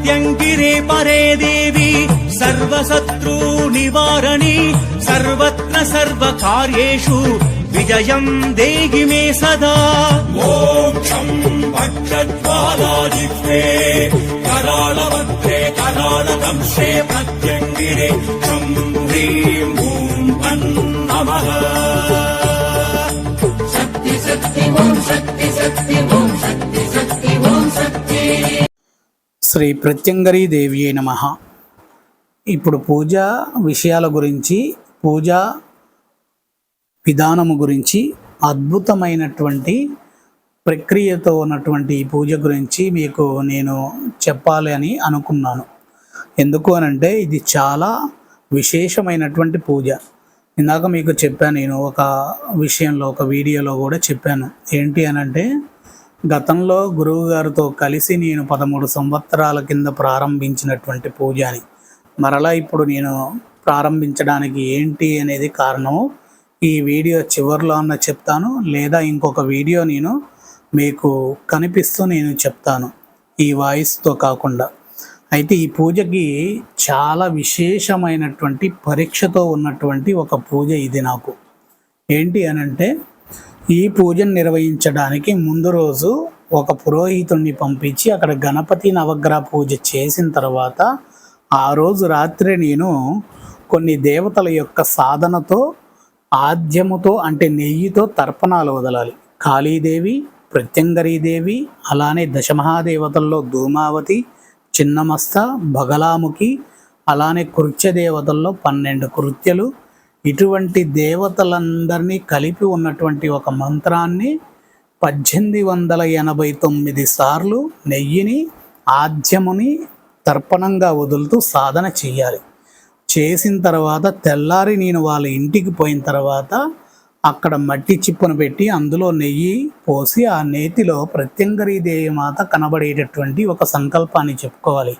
प्रत्यङ्गिरे परे देवी सर्वशत्रू निवारणि सर्वत्र सर्वकार्येषु विजयम् देहि मे सदा मोक्षम् भक्षज्वालाजिह्वे करालवक्त्रे करालदंशे प्रत्यङ्गिरे षं ह्रीं ॐ फन् नमः शक्ति शक्ति ॐ शक्ति शक्ति ॐ शक्ति शक्ति ॐ शक्ति శ్రీ ప్రత్యంగరీ దేవి నమ. ఇప్పుడు పూజ విషయాల గురించి పూజా విధానము గురించి అద్భుతమైనటువంటి ప్రక్రియతో ఉన్నటువంటి ఈ పూజ గురించి మీకు నేను చెప్పాలి అని అనుకున్నాను. ఎందుకు అనంటే ఇది చాలా విశేషమైనటువంటి పూజ. ఇందాక మీకు చెప్పాను నేను ఒక విషయంలో ఒక వీడియోలో కూడా చెప్పాను. ఏంటి అనంటే గతంలో గురువు గారితో కలిసి నేను పదమూడు సంవత్సరాల కింద ప్రారంభించినటువంటి పూజని మరలా ఇప్పుడు నేను ప్రారంభించడానికి ఏంటి అనేది కారణం ఈ వీడియో చివరిలో అన్న చెప్తాను లేదా ఇంకొక వీడియో నేను మీకు కనిపిస్తూ నేను చెప్తాను ఈ వాయిస్తో కాకుండా. అయితే ఈ పూజకి చాలా విశేషమైనటువంటి పరీక్షతో ఉన్నటువంటి ఒక పూజ ఇది నాకు. ఏంటి అనంటే ఈ పూజను నిర్వహించడానికి ముందు రోజు ఒక పురోహితుణ్ణి పంపించి అక్కడ గణపతి నవగ్రహ పూజ చేసిన తర్వాత ఆ రోజు రాత్రి నేను కొన్ని దేవతల యొక్క సాధనతో ఆద్యముతో అంటే నెయ్యితో తర్పణాలు వదలాలి. కాళీదేవి ప్రత్యంగరీదేవి అలానే దశమహాదేవతల్లో ధూమావతి చిన్నమస్త బగలాముఖి అలానే కృత్య దేవతల్లో పన్నెండు కృత్యలు ఇటువంటి దేవతలందరినీ కలిపి ఉన్నటువంటి ఒక మంత్రాన్ని పద్దెనిమిది వందల ఎనభై తొమ్మిది సార్లు నెయ్యిని ఆద్యముని తర్పణంగా వదులుతూ సాధన చేయాలి చేసిన తర్వాత తెల్లారి నేను వాళ్ళ ఇంటికి పోయిన తర్వాత అక్కడ మట్టి చిప్పును పెట్టి అందులో నెయ్యి పోసి ఆ నేతిలో ప్రత్యంగరీదేవి మాత కనబడేటటువంటి ఒక సంకల్పాన్ని చెప్పుకోవాలి.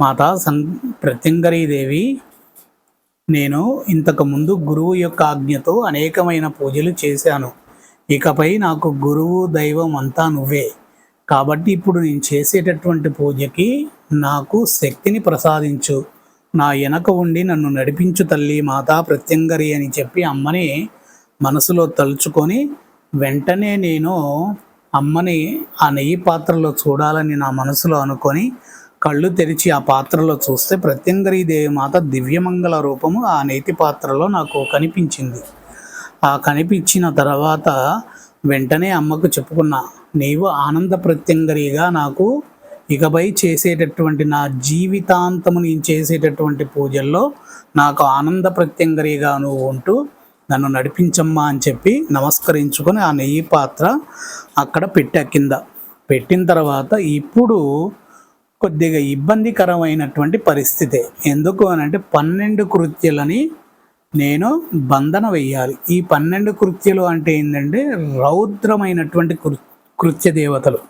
మాత సం ప్రత్యంగరీదేవి నేను ఇంతకు ముందు గురువు యొక్క ఆజ్ఞతో అనేకమైన పూజలు చేశాను. ఇకపై నాకు గురువు దైవం అంతా నువ్వే. కాబట్టి ఇప్పుడు నేను చేసేటటువంటి పూజకి నాకు శక్తిని ప్రసాదించు. నా వెనక ఉండి నన్ను నడిపించు తల్లి మాతా ప్రత్యంగరి అని చెప్పి అమ్మని మనసులో తలుచుకొని వెంటనే నేను అమ్మని ఆ నెయ్యి పాత్రలో చూడాలని నా మనసులో అనుకొని కళ్ళు తెరిచి ఆ పాత్రలో చూస్తే ప్రత్యంగరీదేవి మాత దివ్యమంగళ రూపము ఆ నేతి పాత్రలో నాకు కనిపించింది. ఆ కనిపించిన తర్వాత వెంటనే అమ్మకు చెప్పుకున్నా నీవు ఆనంద ప్రత్యంగరిగా నాకు ఇకపై చేసేటటువంటి నా జీవితాంతము నేను చేసేటటువంటి పూజల్లో నాకు ఆనంద ప్రత్యంగరిగా నువ్వు ఉంటూ నన్ను నడిపించమ్మా అని చెప్పి నమస్కరించుకొని ఆ నెయ్యి పాత్ర అక్కడ పెట్టా కింద పెట్టిన తర్వాత ఇప్పుడు కొద్దిగా ఇబ్బందికరమైనటువంటి పరిస్థితే. ఎందుకు అని అంటే పన్నెండు కృత్యులని నేను బంధన వెయ్యాలి. ఈ పన్నెండు కృత్యులు అంటే ఏంటంటే రౌద్రమైనటువంటి కృత్య దేవతలు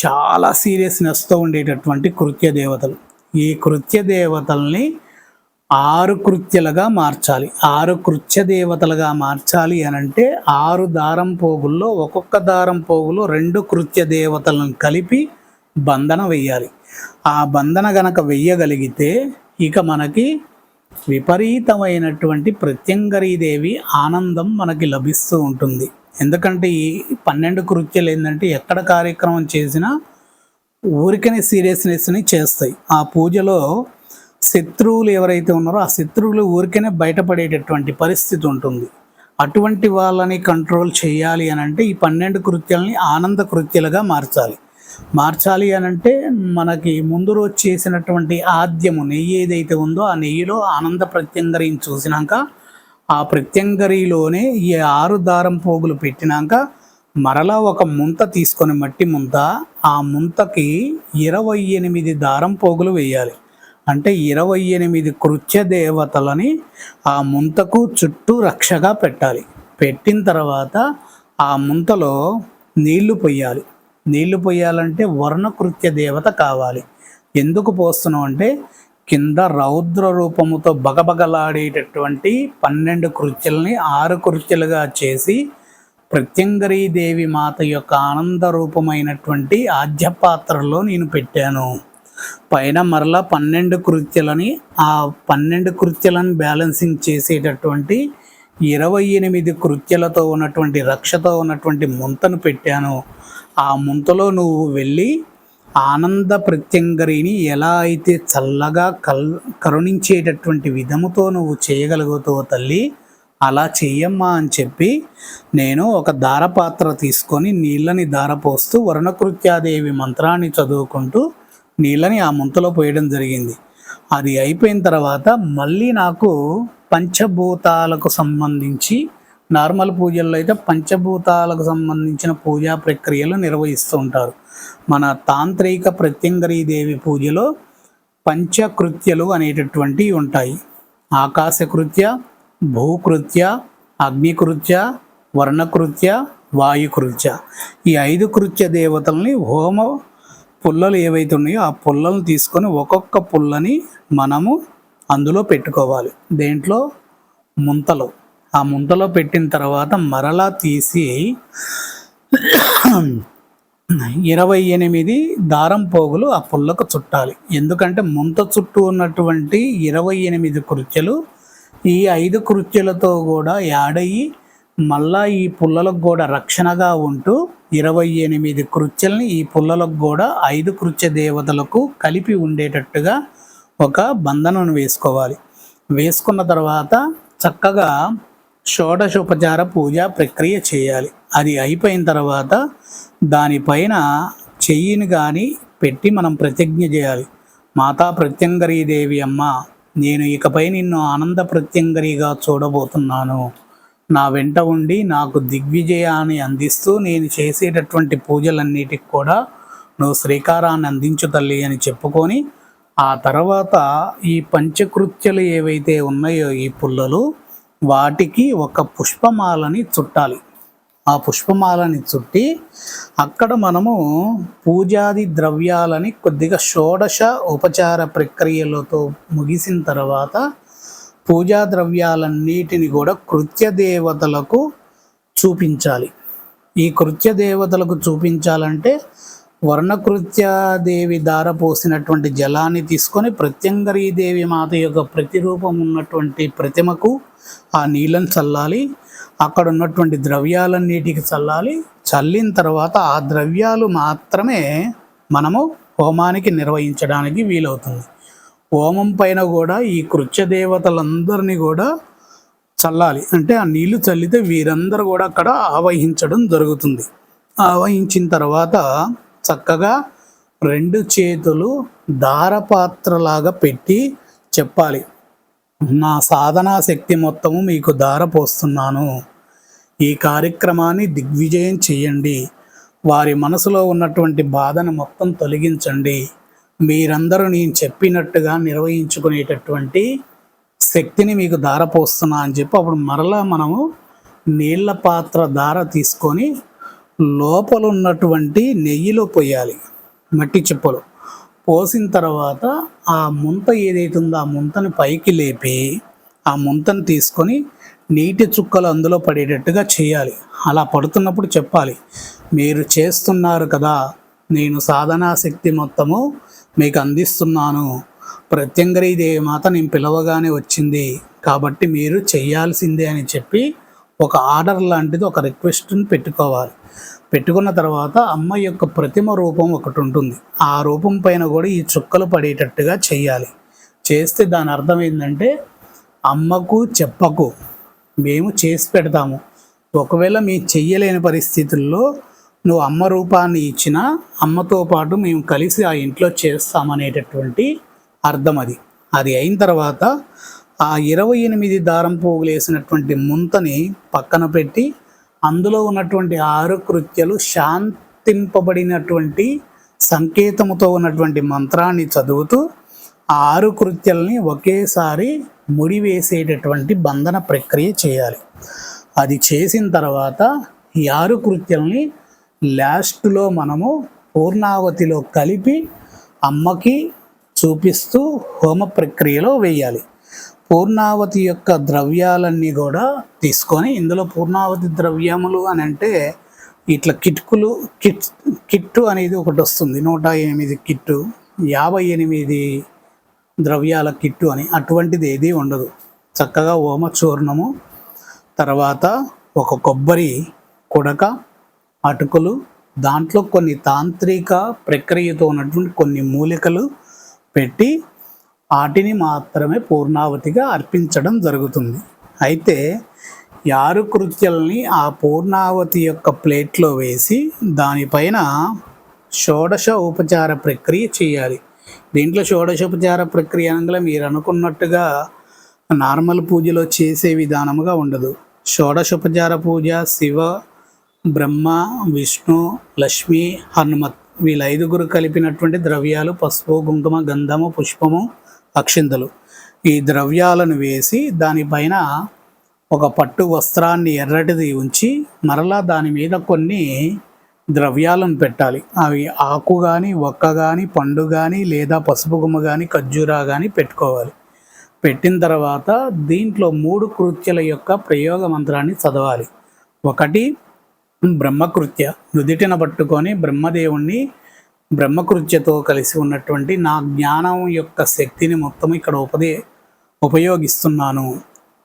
చాలా సీరియస్నెస్తో ఉండేటటువంటి కృత్య దేవతలు ఈ కృత్య దేవతల్ని ఆరు కృత్యలుగా మార్చాలి. ఆరు కృత్య దేవతలుగా మార్చాలి అని అంటే ఆరు దారం పోగుల్లో ఒక్కొక్క దారం పోగులో రెండు కృత్య దేవతలను కలిపి బంధన వెయ్యాలి. ఆ బంధన గనక వెయ్యగలిగితే ఇక మనకి విపరీతమైనటువంటి ప్రత్యంగరీదేవి ఆనందం మనకి లభిస్తూ ఉంటుంది. ఎందుకంటే ఈ పన్నెండు కృత్యాలు ఏంటంటే ఎక్కడ కార్యక్రమం చేసినా ఊరికనే సీరియస్నెస్ని చేస్తాయి. ఆ పూజలో శత్రువులు ఎవరైతే ఉన్నారో ఆ శత్రువులు ఊరికనే బయటపడేటటువంటి పరిస్థితి ఉంటుంది. అటువంటి వాళ్ళని కంట్రోల్ చేయాలి అని అంటే ఈ పన్నెండు కృత్యాలని ఆనంద కృత్యాలుగా మార్చాలి. మార్చాలి అని అంటే మనకి ముందు రోజు చేసినటువంటి ఆద్యము నెయ్యి ఏదైతే ఉందో ఆ నెయ్యిలో ఆనంద ప్రత్యంగరిని చూసినాక ఆ ప్రత్యంగరిలోనే ఈ ఆరు దారం పోగులు పెట్టినాక మరలా ఒక ముంత తీసుకొని మట్టి ముంత ఆ ముంతకి ఇరవై ఎనిమిది దారం పోగులు వేయాలి. అంటే ఇరవై ఎనిమిది కృత్య దేవతలని ఆ ముంతకు చుట్టూ రక్షగా పెట్టాలి. పెట్టిన తర్వాత ఆ ముంతలో నీళ్ళు పొయ్యాలి నీళ్ళు పొయ్యాలంటే వర్ణకృత్య దేవత కావాలి. ఎందుకు పోస్తున్నాం అంటే కింద రౌద్ర రూపముతో బగబగలాడేటటువంటి పన్నెండు కృత్యల్ని ఆరు కృత్యలుగా చేసి ప్రత్యంగరీ దేవి మాత యొక్క ఆనంద రూపమైనటువంటి ఆద్యపాత్రలో నేను పెట్టాను. పైన మరలా పన్నెండు కృత్యలని ఆ పన్నెండు కృత్యలను బ్యాలెన్సింగ్ చేసేటటువంటి ఇరవై ఎనిమిది కృత్యలతో ఉన్నటువంటి రక్షతో ఉన్నటువంటి ముంతను పెట్టాను. ఆ ముంతలో నువ్వు వెళ్ళి ఆనంద ప్రత్యంగరిని ఎలా అయితే చల్లగా కల్ కరుణించేటటువంటి విధముతో నువ్వు చేయగలుగుతావు తల్లి అలా చెయ్యమ్మా అని చెప్పి నేను ఒక దారపాత్ర తీసుకొని నీళ్ళని దారపోస్తూ వరుణకృత్యాదేవి మంత్రాన్ని చదువుకుంటూ నీళ్ళని ఆ ముంతలో పోయడం జరిగింది. అది అయిపోయిన తర్వాత మళ్ళీ నాకు పంచభూతాలకు సంబంధించి నార్మల్ పూజల్లో అయితే పంచభూతాలకు సంబంధించిన పూజా ప్రక్రియలు నిర్వహిస్తూ ఉంటారు. మన తాంత్రిక ప్రత్యంగరీదేవి పూజలో పంచకృత్యలు అనేటటువంటివి ఉంటాయి. ఆకాశకృత్య భూకృత్య అగ్నికృత్య వర్ణకృత్య వాయుకృత్య. ఈ ఐదు కృత్య దేవతల్ని హోమ పుల్లలు ఏవైతే ఉన్నాయో ఆ పుల్లలను తీసుకొని ఒక్కొక్క పుల్లని మనము అందులో పెట్టుకోవాలి. దేంట్లో? ముంతలో. ఆ ముంతలో పెట్టిన తర్వాత మరలా తీసి ఇరవై ఎనిమిది దారం పోగులు ఆ పుల్లకు చుట్టాలి. ఎందుకంటే ముంత చుట్టూ ఉన్నటువంటి ఇరవై ఎనిమిది కృత్యలు ఈ ఐదు కృత్యలతో కూడా యాడయ్యి మళ్ళా ఈ పుల్లలకు కూడా రక్షణగా ఉంటూ ఇరవై ఎనిమిది కృత్యల్ని ఈ పుల్లలకు కూడా ఐదు కృత్య దేవతలకు కలిపి ఉండేటట్టుగా ఒక బంధనను వేసుకోవాలి. వేసుకున్న తర్వాత చక్కగా షోడశోపచార పూజ ప్రక్రియ చేయాలి. అది అయిపోయిన తర్వాత దానిపైన చెయ్యిని కానీ పెట్టి మనం ప్రతిజ్ఞ చేయాలి. మాతా ప్రత్యంగరీదేవి అమ్మ నేను ఇకపై నిన్ను ఆనంద ప్రత్యంగరిగా చూడబోతున్నాను. నా వెంట ఉండి నాకు దిగ్విజయాన్ని అందిస్తూ నేను చేసేటటువంటి పూజలన్నిటికి కూడా నువ్వు శ్రీకారాన్ని అందించు తల్లి అని చెప్పుకొని ఆ తర్వాత ఈ పంచకృత్యలు ఏవైతే ఉన్నాయో ఈ పుల్లలు వాటికి ఒక పుష్పమాలని చుట్టాలి. ఆ పుష్పమాలని చుట్టి అక్కడ మనము పూజాది ద్రవ్యాలని కొద్దిగా షోడశ ఉపచార ప్రక్రియలతో ముగిసిన తర్వాత పూజా ద్రవ్యాలన్నిటిని కూడా కృత్య దేవతలకు చూపించాలి. ఈ కృత్య దేవతలకు చూపించాలంటే వర్ణకృత్యాదేవి దార పోసినటువంటి జలాన్ని తీసుకొని ప్రత్యంగరీదేవి మాత యొక్క ప్రతిరూపం ఉన్నటువంటి ప్రతిమకు ఆ నీళ్ళని చల్లాలి. అక్కడ ఉన్నటువంటి ద్రవ్యాలన్నిటికి చల్లాలి. చల్లిన తర్వాత ఆ ద్రవ్యాలు మాత్రమే మనము హోమానికి నిర్వహించడానికి వీలవుతుంది. హోమం పైన కూడా ఈ కృత్యదేవతలందరినీ కూడా చల్లాలి. అంటే ఆ నీళ్ళు చల్లితే వీరందరూ కూడా అక్కడ ఆవహించడం జరుగుతుంది. ఆవహించిన తర్వాత చక్కగా రెండు చేతులు దారపాత్రలాగా పెట్టి చెప్పాలి. నా సాధనా శక్తి మొత్తము మీకు దారపోస్తున్నాను. ఈ కార్యక్రమాన్ని దిగ్విజయం చేయండి. వారి మనసులో ఉన్నటువంటి బాధను మొత్తం తొలగించండి. మీరందరూ నేను చెప్పినట్టుగా నిర్వహించుకునేటటువంటి శక్తిని మీకు దారపోస్తున్నా అని చెప్పి అప్పుడు మరలా మనము నీళ్ళ పాత్ర దార తీసుకొని లోపల ఉన్నటువంటి నెయ్యిలో పోయాలి మట్టి చిప్పలు. పోసిన తర్వాత ఆ ముంత ఏదైతే ఉందో ఆ ముంతని పైకి లేపి ఆ ముంతను తీసుకొని నీటి చుక్కలు అందులో పడేటట్టుగా చేయాలి. అలా పడుతున్నప్పుడు చెప్పాలి మీరు చేస్తున్నారు కదా నేను సాధనాశక్తి మొత్తము మీకు అందిస్తున్నాను. ప్రత్యంగరీదేవి మాత నేను పిలవగానే వచ్చింది కాబట్టి మీరు చేయాల్సిందే అని చెప్పి ఒక ఆర్డర్ లాంటిది ఒక రిక్వెస్ట్ని పెట్టుకోవాలి. పెట్టుకున్న తర్వాత అమ్మ యొక్క ప్రతిమ రూపం ఒకటి ఉంటుంది. ఆ రూపం పైన కూడా ఈ చుక్కలు పడేటట్టుగా చేయాలి. చేస్తే దాని అర్థం ఏంటంటే అమ్మకు చెప్పకు. మేము చేసి పెడతాము. ఒకవేళ మీ చెయ్యలేని పరిస్థితుల్లో నువ్వు అమ్మ రూపాన్ని ఇచ్చినా అమ్మతో పాటు మేము కలిసి ఆ ఇంట్లో చేస్తామనేటటువంటి అర్థం అది. అది అయిన తర్వాత ఆ ఇరవై ఎనిమిది దారం పోగులు వేసినటువంటి ముంతని పక్కన పెట్టి అందులో ఉన్నటువంటి ఆరు కృత్యలు శాంతింపబడినటువంటి సంకేతముతో ఉన్నటువంటి మంత్రాన్ని చదువుతూ ఆ ఆరు కృత్యల్ని ఒకేసారి ముడివేసేటటువంటి బంధన ప్రక్రియ చేయాలి. అది చేసిన తర్వాత ఈ ఆరు కృత్యల్ని లాస్ట్లో మనము పూర్ణావతిలో కలిపి అమ్మకి చూపిస్తూ హోమ ప్రక్రియలో వేయాలి. పూర్ణావతి యొక్క ద్రవ్యాలన్నీ కూడా తీసుకొని ఇందులో పూర్ణావతి ద్రవ్యములు అని అంటే ఇట్లా కిట్కులు కిట్ కిట్టు అనేది ఒకటి వస్తుంది. నూట ఎనిమిది కిట్టు యాభై ఎనిమిది ద్రవ్యాల కిట్టు అని అటువంటిది ఏది ఉండదు. చక్కగా ఓమ చూర్ణము తర్వాత ఒక కొబ్బరి కుడక అటుకులు దాంట్లో కొన్ని తాంత్రిక ప్రక్రియతో ఉన్నటువంటి కొన్ని మూలికలు పెట్టి వాటిని మాత్రమే పూర్ణావతిగా అర్పించడం జరుగుతుంది. అయితే యారు కృత్యల్ని ఆ పూర్ణావతి యొక్క ప్లేట్లో వేసి దానిపైన షోడశ ఉపచార ప్రక్రియ చేయాలి. దీంట్లో షోడశోపచార ప్రక్రియ అనగా మీరు అనుకున్నట్టుగా నార్మల్ పూజలో చేసే విధానముగా ఉండదు. షోడశోపచార పూజ శివ బ్రహ్మ విష్ణు లక్ష్మి హనుమత్ వీళ్ళ ఐదుగురు కలిపినటువంటి ద్రవ్యాలు పసుపు కుంకుమ గంధము పుష్పము అక్షింతలు. ఈ ద్రవ్యాలను వేసి దానిపైన ఒక పట్టు వస్త్రాన్ని ఎర్రటిది ఉంచి మరలా దాని మీద కొన్ని ద్రవ్యాలను పెట్టాలి. అవి ఆకు కానీ ఒక్క కానీ పండు కానీ లేదా పసుపు గుమ్మ కానీ ఖర్జూరా కానీ పెట్టుకోవాలి. పెట్టిన తర్వాత దీంట్లో మూడు కృత్యల యొక్క ప్రయోగ మంత్రాన్ని చదవాలి. ఒకటి బ్రహ్మకృత్య. నుదిటిన పట్టుకొని బ్రహ్మదేవుణ్ణి బ్రహ్మకృత్యతో కలిసి ఉన్నటువంటి నా జ్ఞానం యొక్క శక్తిని మొత్తం ఇక్కడ ఉపదే ఉపయోగిస్తున్నాను.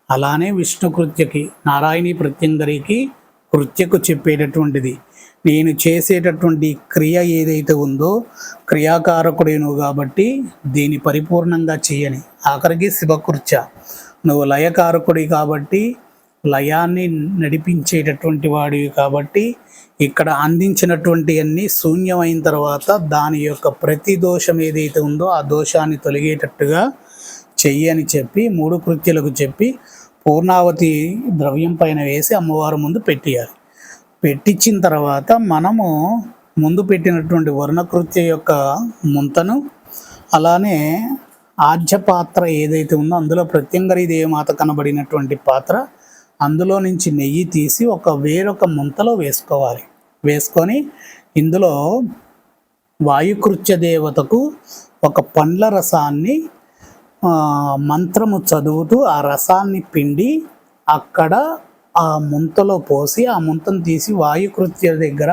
అలానే విష్ణుకృత్యకి నారాయణి ప్రత్యంగరికి కృత్యకు చెప్పేటటువంటిది. నేను చేసేటటువంటి క్రియ ఏదైతే ఉందో క్రియాకారకుడేను కాబట్టి దీన్ని పరిపూర్ణంగా చేయని. ఆఖరికి శివకృత్య. నువ్వు లయకారకుడి కాబట్టి లయాన్ని నడిపించేటటువంటి వాడివి కాబట్టి ఇక్కడ అందించినటువంటి అన్ని శూన్యమైన తర్వాత దాని యొక్క ప్రతి దోషం ఏదైతే ఉందో ఆ దోషాన్ని తొలగేటట్టుగా చెయ్యి అని చెప్పి మూడు కృత్యులకు చెప్పి పూర్ణావతి ద్రవ్యం పైన వేసి అమ్మవారి ముందు పెట్టేయాలి. పెట్టించిన తర్వాత మనము ముందు పెట్టినటువంటి వర్ణకృత్య యొక్క ముంతను అలానే ఆజ్య పాత్ర ఏదైతే ఉందో అందులో ప్రత్యంగరి దేవమాత కనబడినటువంటి పాత్ర అందులో నుంచి నెయ్యి తీసి ఒక వేరొక ముంతలో వేసుకోవాలి. వేసుకొని ఇందులో వాయుకృత్య దేవతకు ఒక పండ్ల రసాన్ని మంత్రము చదువుతూ ఆ రసాన్ని పిండి అక్కడ ఆ ముంతలో పోసి ఆ ముంతను తీసి వాయుకృత్య దగ్గర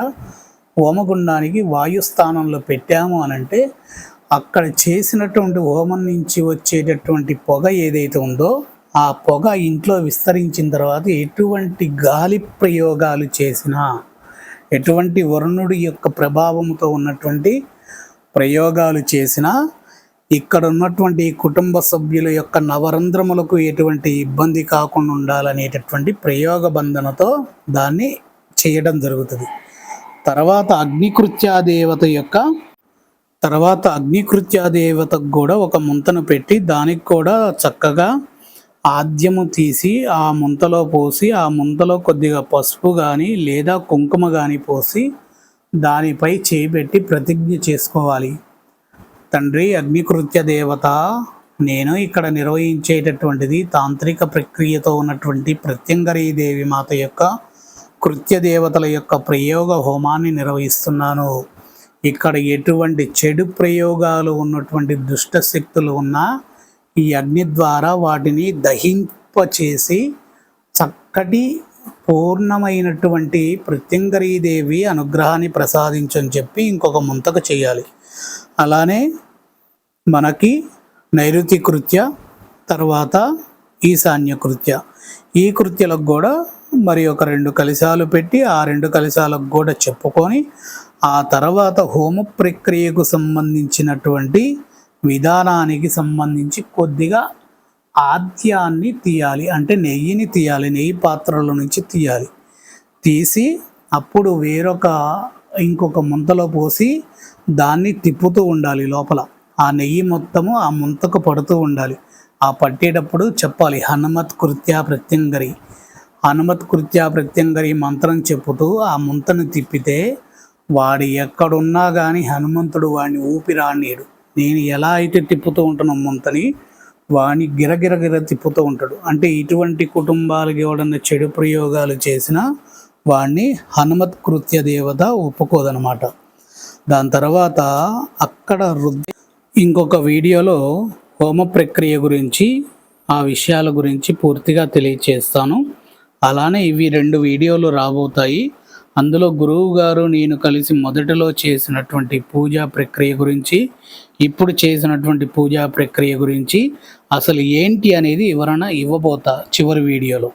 హోమగుండానికి వాయుస్థానంలో పెట్టాము అని అంటే అక్కడ చేసినటువంటి హోమం నుంచి వచ్చేటటువంటి పొగ ఏదైతే ఉందో ఆ పొగ ఇంట్లో విస్తరించిన తర్వాత ఎటువంటి గాలి ప్రయోగాలు చేసినా ఎటువంటి వరుణుడి యొక్క ప్రభావంతో ఉన్నటువంటి ప్రయోగాలు చేసినా ఇక్కడ ఉన్నటువంటి కుటుంబ సభ్యుల యొక్క నవరంధ్రములకు ఎటువంటి ఇబ్బంది కాకుండా ఉండాలనేటటువంటి ప్రయోగ బంధనతో దాన్ని చేయడం జరుగుతుంది. తర్వాత అగ్నికృత్యాదేవత యొక్క తర్వాత అగ్నికృత్యాదేవతకు కూడా ఒక ముంతను పెట్టి దానికి కూడా చక్కగా ఆద్యము తీసి ఆ ముంతలో పోసి ఆ ముంతలో కొద్దిగా పసుపు కానీ లేదా కుంకుమ కానీ పోసి దానిపై చేపెట్టి ప్రతిజ్ఞ చేసుకోవాలి. తండ్రి అగ్నికృత్య దేవత నేను ఇక్కడ నిర్వహించేటటువంటిది తాంత్రిక ప్రక్రియతో ఉన్నటువంటి ప్రత్యంగరీ దేవి మాత యొక్క కృత్య దేవతల యొక్క ప్రయోగ హోమాన్ని నిర్వహిస్తున్నాను. ఇక్కడ ఎటువంటి చెడు ప్రయోగాలు ఉన్నటువంటి దుష్ట శక్తులు ఉన్నా ఈ అగ్ని ద్వారా వాటిని దహింపచేసి చక్కటి పూర్ణమైనటువంటి ప్రత్యంగరీదేవి అనుగ్రహాన్ని ప్రసాదించని చెప్పి ఇంకొక ముంతకు చేయాలి. అలానే మనకి నైరుతి కృత్య తర్వాత ఈశాన్య కృత్య. ఈ కృత్యలకు కూడా మరి ఒక రెండు కలశాలు పెట్టి ఆ రెండు కలశాలకు కూడా చెప్పుకొని ఆ తర్వాత హోమ ప్రక్రియకు సంబంధించినటువంటి విధానానికి సంబంధించి కొద్దిగా ఆద్యాన్ని తీయాలి. అంటే నెయ్యిని తీయాలి. నెయ్యి పాత్రల నుంచి తీయాలి. తీసి అప్పుడు వేరొక ఇంకొక ముంతలో పోసి దాన్ని తిప్పుతూ ఉండాలి లోపల. ఆ నెయ్యి మొత్తము ఆ ముంతకు పడుతూ ఉండాలి. ఆ పట్టేటప్పుడు చెప్పాలి హనుమత్ కృత్యా ప్రత్యంగరి. హనుమత్ కృత్యా ప్రత్యంగరి మంత్రం చెప్పుతూ ఆ ముంతను తిప్పితే వాడు ఎక్కడున్నా కానీ హనుమంతుడు వాడిని ఊపిరానీడు నేను ఎలా అయితే తిప్పుతూ ఉంటానో ముంతని వాణి గిరగిరగిర తిప్పుతూ ఉంటాడు. అంటే ఇటువంటి కుటుంబాలకు ఎవడన్నా చెడు ప్రయోగాలు చేసినా వాణ్ణి హనుమత్ కృత్య దేవత ఒప్పుకోదనమాట దాని తర్వాత అక్కడ రుద్ది ఇంకొక వీడియోలో హోమ ప్రక్రియ గురించి ఆ విషయాల గురించి పూర్తిగా తెలియచేస్తాను. అలానే ఇవి రెండు వీడియోలు రాబోతాయి. అందులో గురువు గారు నేను కలిసి మొదటిలో చేసినటువంటి పూజా ప్రక్రియ గురించి ఇప్పుడు చేసినటువంటి పూజా ప్రక్రియ గురించి అసలు ఏంటి అనేది వివరణ ఇవ్వబోతా చివరి వీడియోలో.